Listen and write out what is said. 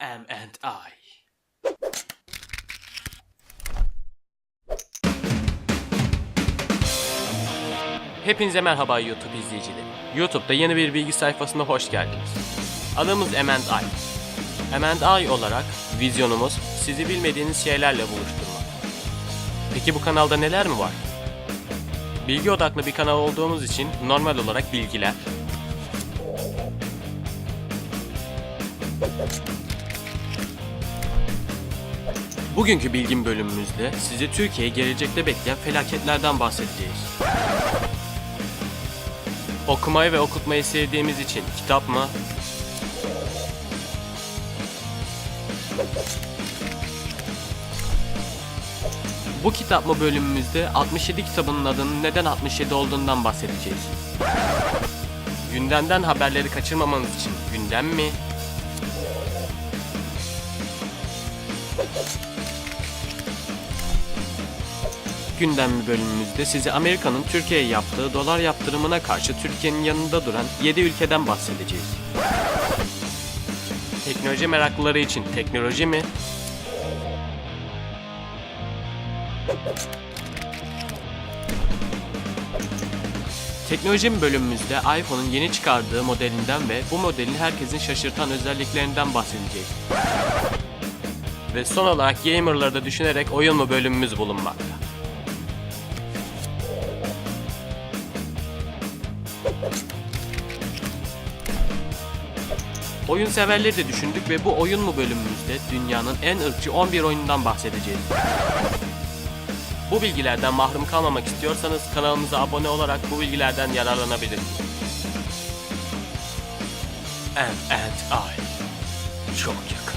M and I. Hepinize merhaba YouTube izleyicileri. YouTube'da yeni bir bilgi sayfasına hoş geldiniz. Adımız M and I. M and I olarak vizyonumuz sizi bilmediğiniz şeylerle buluşturmak. Peki bu kanalda neler mi var? Bilgi odaklı bir kanal olduğumuz için normal olarak bilgiler, Bugünkü bilgin bölümümüzde size Türkiye'yi gelecekte bekleyen felaketlerden bahsedeceğiz. Okumayı ve okutmayı sevdiğimiz için kitap mı? Bu kitap mı bölümümüzde 67 kitabının adının neden 67 olduğundan bahsedeceğiz. Gündemden haberleri kaçırmamanız için gündem mi? Gündemli bölümümüzde size Amerika'nın Türkiye'ye yaptığı dolar yaptırımına karşı Türkiye'nin yanında duran 7 ülkeden bahsedeceğiz. Teknoloji meraklıları için teknoloji mi? Teknoloji bölümümüzde iPhone'un yeni çıkardığı modelinden ve bu modelin herkesin şaşırtan özelliklerinden bahsedeceğiz. Ve son olarak gamerları da düşünerek oyun mu bölümümüz bulunmakta. Oyun severleri de düşündük ve bu oyun mu bölümümüzde dünyanın en ırkçı 11 oyunundan bahsedeceğiz. Bu bilgilerden mahrum kalmamak istiyorsanız kanalımıza abone olarak bu bilgilerden yararlanabilirsiniz. And and I çok yakın.